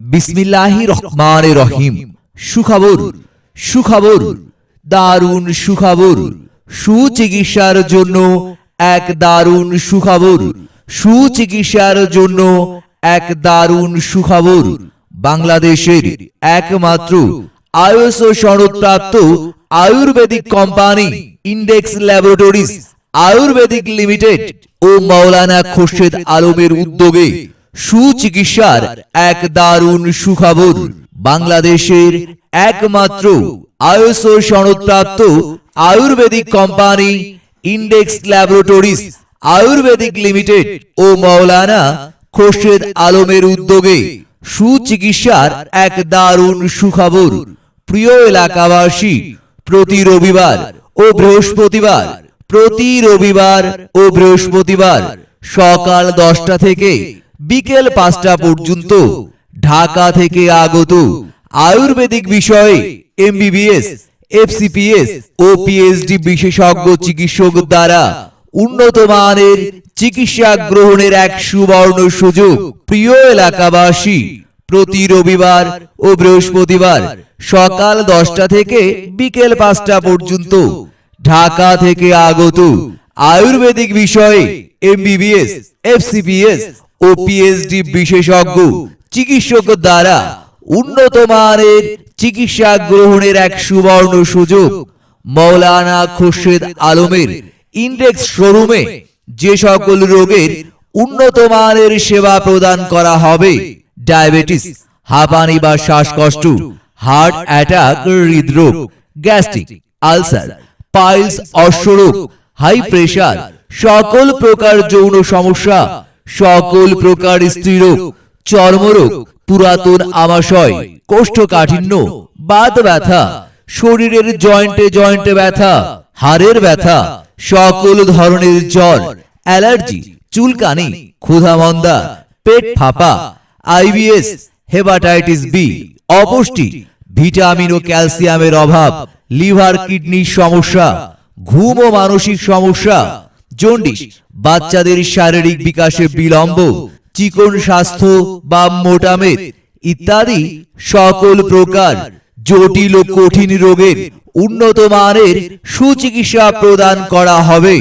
বিসমিল্লাহি রহমান রহিম। সুখবর সুখবর, দারুণ সুখবর, সুচিকিৎসার জন্য এক দারুণ সুখবর, সুচিকিৎসার জন্য এক দারুণ সুখবর। বাংলাদেশের একমাত্র ISO সনদপ্রাপ্ত ayurvedic company index laboratories ayurvedic limited ও মাওলানা খোরশেদ আলমের উদ্যোগে সুচিকিৎসার এক দারুণ সুখবর। বাংলাদেশের একমাত্র ISO সনদপ্রাপ্ত ayurvedic company index laboratories ayurvedic limited ও মাওলানা খোরশেদ আলমের উদ্যোগে সুচিকিৎসার এক দারুণ সুখবর। প্রিয় এলাকাবাসী, প্রতি রবিবার ও বৃহস্পতিবার, প্রতি রবিবার ও বৃহস্পতিবার সকাল দশটা থেকে বিকেল পাঁচটা পর্যন্ত ঢাকা থেকে আগত আয়ুর্বেদিক বিষয়ে এমবিবিএস, এফসিপিএস ও পিএইচডি বিশেষজ্ঞ চিকিৎসক দ্বারা উন্নত মানের চিকিৎসা গ্রহণের এক সুবর্ণ সুযোগ প্রিয় এলাকাবাসী। প্রতি রবিবার ও বৃহস্পতিবার সকাল দশটা থেকে বিকেল পাঁচটা পর্যন্ত ঢাকা থেকে আগত আয়ুর্বেদিক বিষয়ে এমবিবিএস এফসিপিএস ও পিএইচডি বিশেষজ্ঞ চিকিৎসক দ্বারা উন্নত মানের চিকিৎসা গ্রহণের এক সুবর্ণ সুযোগ মৌলানা খুরশেদ আলমের ইন্ডেক্স শোরুমে যে সকল রোগের উন্নত মানের সেবা প্রদান করা হবে, ডায়াবেটিস, হাঁপানি বা শ্বাসকষ্ট, হার্ট অ্যাটাক, হৃদরোগ, গ্যাস্ট্রিক, আলসার, পাইলস অশ্বরোগ হাই প্রেশার সকল প্রকার যৌন সমস্যা সকল প্রকার স্ত্রীরোগ চর্মরোগ পুরাতন আমাশয় কোষ্ঠকাঠিন্য বাত ব্যথা শরীরের জয়েন্টে জয়েন্টে ব্যথা হাড়ের ব্যথা সকল ধরনের জ্বর অ্যালার্জি চুলকানি ক্ষুধামন্দা পেট ফাঁপা আইবিএস হেপাটাইটিস বি অপুষ্টি ভিটামিন ও ক্যালসিয়ামের অভাব লিভার কিডনির সমস্যা ঘুম ও মানসিক সমস্যা, জন্ডিস, বাচ্চাদের শারীরিক বিকাশে বিলম্ব, চিকন স্বাস্থ্য বা মোটামেদ ইত্যাদি সকল প্রকার জটিল ও কঠিন রোগের উন্নত মানের সুচিকিৎসা প্রদান করা হবে।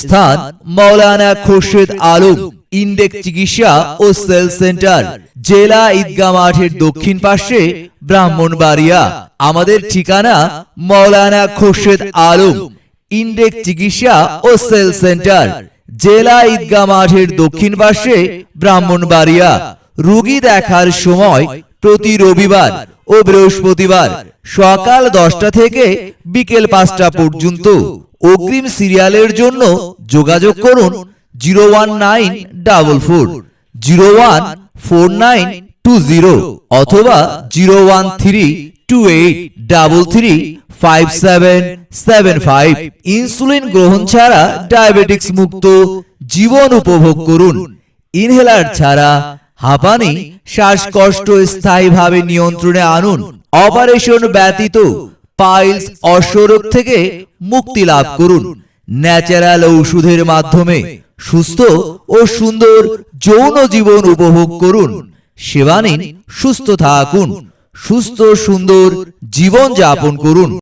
স্থান মৌলানা খোরশেদ আলম ইন্ডেক্স চিকিৎসা ও সেল সেন্টার, জেলা ঈদগা মাঠের দক্ষিণ পাশে, ব্রাহ্মণবাড়িয়া। আমাদের ঠিকানা মৌলানা খোরশেদ আলম ইন্ডেক্স চিকিৎসা ও সেল সেন্টার, জেলা ঈদগা মাঠের দক্ষিণ পাশে ব্রাহ্মণবাড়িয়া। রোগী দেখার সময় প্রতি রবিবার ও বৃহস্পতিবার সকাল দশটা থেকে বিকেল পাঁচটা পর্যন্ত অগ্রিম সিরিয়ালের জন্য যোগাযোগ করুন zero one nine double four, zero one four nine two zero অথবা zero one three two eight double three five seven seven five insulin গ্রহণ ছাড়া ডায়াবেটিক্স মুক্ত, জীবন উপভোগ করুন। ইনহেলার ছাড়া হাঁপানি, শ্বাসকষ্ট স্থায়ীভাবে নিয়ন্ত্রণে আনুন। অপারেশন ব্যতীত পাইলস অশ্বরোগ থেকে মুক্তি লাভ করুন। ন্যাচারাল ঔষধের মাধ্যমে সুস্থ ও সুন্দর যৌন জীবন উপভোগ করুন। সেবা নিন, সুস্থ থাকুন। সুস্থ সুন্দর জীবন যাপন করুন।